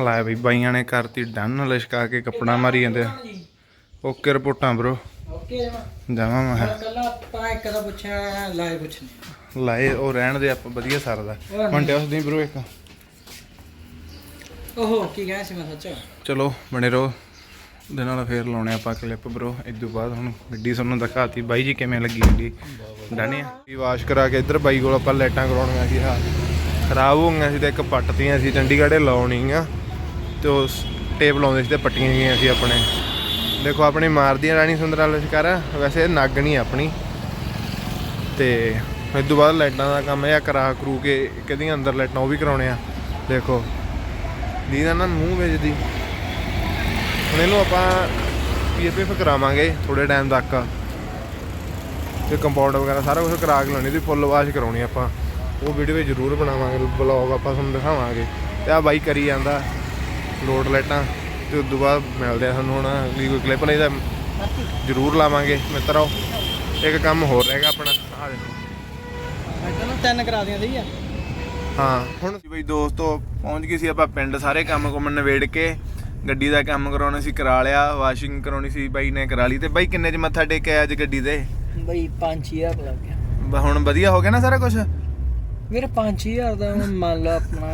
[SPEAKER 1] ਲੈ ਬਈ ਬਾਈਆਂ ਨੇ ਕਰਤੀ ਡਨ ਲਸ਼ਕਾ ਕੇ ਕੱਪੜਾ ਮਾਰੀ ਜਾਂਦੇ ਓਕੇ ਰਿਪੋਰਟਾਂ ਬ్రో
[SPEAKER 2] ਓਕੇ ਜਮਾ
[SPEAKER 1] ਜਾਵਾਂ ਮੈਂ। ਕਿਹਾ।
[SPEAKER 2] ਕੱਲਾ ਆਪਾਂ ਇੱਕ ਦਾ ਪੁੱਛਿਆ ਲਾਏ ਪੁੱਛਨੇ
[SPEAKER 1] ਲਾਏ ਉਹ ਰਹਿਣ ਦੇ ਆਪਾਂ ਵਧੀਆ ਸਰਦਾ ਮੰਟੇ ਉਸ ਦੀ ਬ్రో ਇੱਕ।
[SPEAKER 2] ਓਹੋ ਕੀ ਕਹਿਆ ਸੀ ਮੈਂ ਸੱਚ?
[SPEAKER 1] ਚਲੋ ਬਣੇ ਰਹੋ। ਦੇ ਨਾਲ ਫੇਰ ਲਾਉਣੇ ਆਪਾਂ ਕਲਿੱਪ ਇਸ ਤੋਂ ਬਾਅਦ ਹੁਣ ਗੱਡੀ ਤੁਹਾਨੂੰ ਦਿਖਾਤੀ। ਬਾਈ ਜੀ ਕਿਵੇਂ ਲੱਗੀ ਗੱਡੀ? ਡਾਣੇ ਆ। ਵਾਸ਼ ਕਰਾ ਕੇ ਇੱਧਰ ਬਾਈ ਕੋਲ ਆਪਾਂ ਲਾਈਟਾਂ ਕਰਾਉਣੀਆਂ ਸੀ ਹਾਂ। ਖਰਾਬ ਹੋ ਗਈਆਂ ਸੀ ਤੇ ਇੱਕ ਪੱਟਤੀਆਂ ਸੀ ਚੰਡੀਗੜ੍ਹੇ ਲਾਉਣੀਆਂ। ਤੇ ਉਸ ਟੇਪ ਲਾਉਂਦੇ ਸੀ ਤੇ ਪੱਟੀਆਂ ਗਈਆਂ ਸੀ ਆਪਣੇ। ਦੇਖੋ, ਆਪਣੀ ਮਾਰਦੀਆਂ ਰਾਣੀ ਸੁੰਦਰਾ ਲਸ਼ਕਰ ਵੈਸੇ ਇਹ ਨੱਗ ਨਹੀਂ ਆਪਣੀ। ਤੇ ਇਸ ਤੋਂ ਬਾਅਦ ਲਾਈਟਾਂ ਦਾ ਕੰਮ ਇਹ ਕਰਾ ਕਰੂ ਕੇ ਕਿਹਦੀਆਂ ਅੰਦਰ ਲਾਈਟਾਂ, ਉਹ ਵੀ ਕਰਾਉਣੇ ਆ। ਦੇਖੋ, ਦੀਦਾ ਨਾ ਮੂੰਹ ਵੇਚਦੀ। ਹੁਣ ਇਹਨੂੰ ਆਪਾਂ ਪੀਐਫਐਫ ਕਰਾਵਾਂਗੇ ਥੋੜੇ ਟਾਈਮ ਤੱਕ। ਤੇ ਕੰਪਾਊਂਡ ਵਗੈਰਾ ਸਾਰਾ ਕੁਝ ਕਰਾ ਕੇ ਲਾਉਣੀ ਦੀ ਫੁੱਲ ਵਾਸ਼ ਕਰਾਉਣੀ ਆਪਾਂ। ਉਹ ਵੀਡੀਓ ਵੀ ਜ਼ਰੂਰ ਬਣਾਵਾਂਗੇ ਬਲੌਗ ਆਪਾਂ ਤੁਹਾਨੂੰ ਦਿਖਾਵਾਂਗੇ। ਤੇ ਆ ਬਾਈ ਕਰੀ ਜਾਂਦਾ, ਲੋਡ ਲਾਈਟਾਂ। ਤੇ ਉਸ ਤੋਂ ਬਾਅਦ ਮਿਲਦੇ ਆ ਸਾਨੂੰ ਹੁਣ ਅਗਲੀ ਕੋਈ ਕਲਿੱਪ ਨਹੀਂ ਤਾਂ ਜ਼ਰੂਰ ਲਾਵਾਂਗੇ ਮਿੱਤਰੋ। ਇੱਕ ਕੰਮ ਹੋਰ ਰਹੇਗਾ ਆਪਣਾ ਆ ਦੇਖੋ।
[SPEAKER 2] ਤੈਨੂੰ ਕਰਾ ਦਿਆਂ ਸਹੀ ਆ।
[SPEAKER 1] ਹਾਂ ਹੁਣ ਬਈ ਦੋਸਤੋ ਪਹੁੰਚ ਗਏ ਸੀ ਆਪਾਂ ਪਿੰਡ ਸਾਰੇ ਕੰਮ ਕੁਮ ਨਵੇੜ ਕੇ। ਗੱਡੀ ਦਾ ਕੰਮ ਕਰਾਉਣਾ ਸੀ ਕਰਾ ਲਿਆ ਵਾਸ਼ਿੰਗ ਕਰਾਉਣੀ ਸੀ ਬਾਈ ਨੇ ਕਰਾ ਲਈ। ਤੇ ਬਾਈ ਕਿੰਨੇ ਚ ਮੱਥਾ ਟੇਕਿਆ ਅੱਜ ਗੱਡੀ ਦੇ
[SPEAKER 2] ਬਈ 5000 ਲੱਗ ਗਿਆ।
[SPEAKER 1] ਹੁਣ ਵਧੀਆ ਹੋ ਗਿਆ ਨਾ ਸਾਰਾ ਕੁਝ
[SPEAKER 2] ਵੀਰ 5000 ਦਾ ਮੰਨ ਲਾ ਆਪਣਾ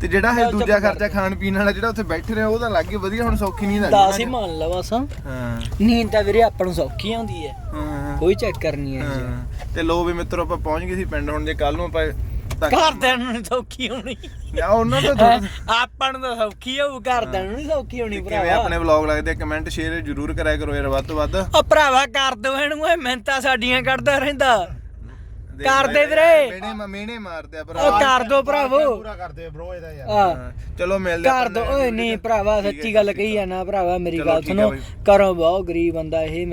[SPEAKER 1] ਤੇ ਜਿਹੜਾ ਇਹ ਦੂਜਾ। ਖਰਚਾ ਖਾਣ ਪੀਣ ਵਾਲਾ ਜਿਹੜਾ ਉੱਥੇ ਬੈਠੇ ਰਹੇ ਉਹ ਤਾਂ ਲੱਗ ਗਿਆ ਵਧੀਆ ਹੁਣ ਸੌਖੀ ਨਹੀਂ ਲੱਗ
[SPEAKER 2] 10 ਹੀ ਮੰਨ ਲਾ ਬਸ।
[SPEAKER 1] ਹਾਂ।
[SPEAKER 2] ਨੀਂਦ ਤਾਂ ਵੀਰੇ ਆਪਾਂ ਨੂੰ ਸੌਖੀ ਆਉਂਦੀ ਹੈ।
[SPEAKER 1] ਹਾਂ।
[SPEAKER 2] ਕੋਈ ਚੱਕਰ ਨਹੀਂ। ਹੈ। ਜੀ।
[SPEAKER 1] ਤੇ ਲੋ ਵੀ ਮਿੱਤਰੋ ਆਪਾਂ ਪਹੁੰਚ ਗਏ ਸੀ ਪਿੰਡ ਹੁਣ ਜੇ ਕੱਲ ਨੂੰ ਆਪਾਂ
[SPEAKER 2] ਘਰਦਿਆਂ ਨੂੰ ਨੀ ਸੌਖੀ ਹੋਣੀ
[SPEAKER 1] ਯਾ ਉਹਨਾਂ ਤੋਂ [LAUGHS]
[SPEAKER 2] ਆਪਾਂ ਨੂੰ ਤਾਂ ਸੌਖੀ ਹੋਊ ਘਰਦਿਆਂ ਨੂੰ ਨਹੀਂ ਸੌਖੀ ਹੋਣੀ
[SPEAKER 1] ਕਿਵੇਂ
[SPEAKER 2] ਭਰਾਵਾ।
[SPEAKER 1] ਆਪਣੇ ਵਲੌਗ ਲੱਗਦੇ ਕਮੈਂਟ ਸ਼ੇਅਰ ਜਰੂਰ ਕਰਿਆ ਕਰੋ ਯਾਰ ਵੱਧ ਤੋਂ ਵੱਧ।
[SPEAKER 2] ਉਹ ਭਰਾਵਾ ਕਰ ਦੋ ਇਹਨੂੰ ਓਏ ਮਿਹਨਤਾਂ ਸਾਡੀਆਂ ਕੱਢਦਾ ਰਹਿੰਦਾ। ਕਰ ਦੇ ਵੀਰੇ।
[SPEAKER 1] ਮੇਨੇ ਮੇਨੇ ਮਾਰਦੇ ਆ
[SPEAKER 2] ਉਹ
[SPEAKER 1] ਭਰਾ
[SPEAKER 2] ਕਰ ਦੋ ਭਰਾਵੋ।
[SPEAKER 4] ਪੂਰਾ ਕਰਦੇ ਬ్రో ਇਹਦਾ ਯਾਰ।
[SPEAKER 1] ਚਲੋ ਮਿਲਦੇ
[SPEAKER 2] ਕਰ ਦੋ। ਓਏ ਨਹੀਂ। ਭਰਾਵਾ ਸੱਚੀ ਗੱਲ ਕਹੀ ਆ ਨਾ ਭਰਾਵਾ ਮੇਰੀ ਗੱਲ ਸੁਣੋ। ਕਰੋ ਬਹੁਤ ਗਰੀਬ ਬੰਦਾ ਇਹ।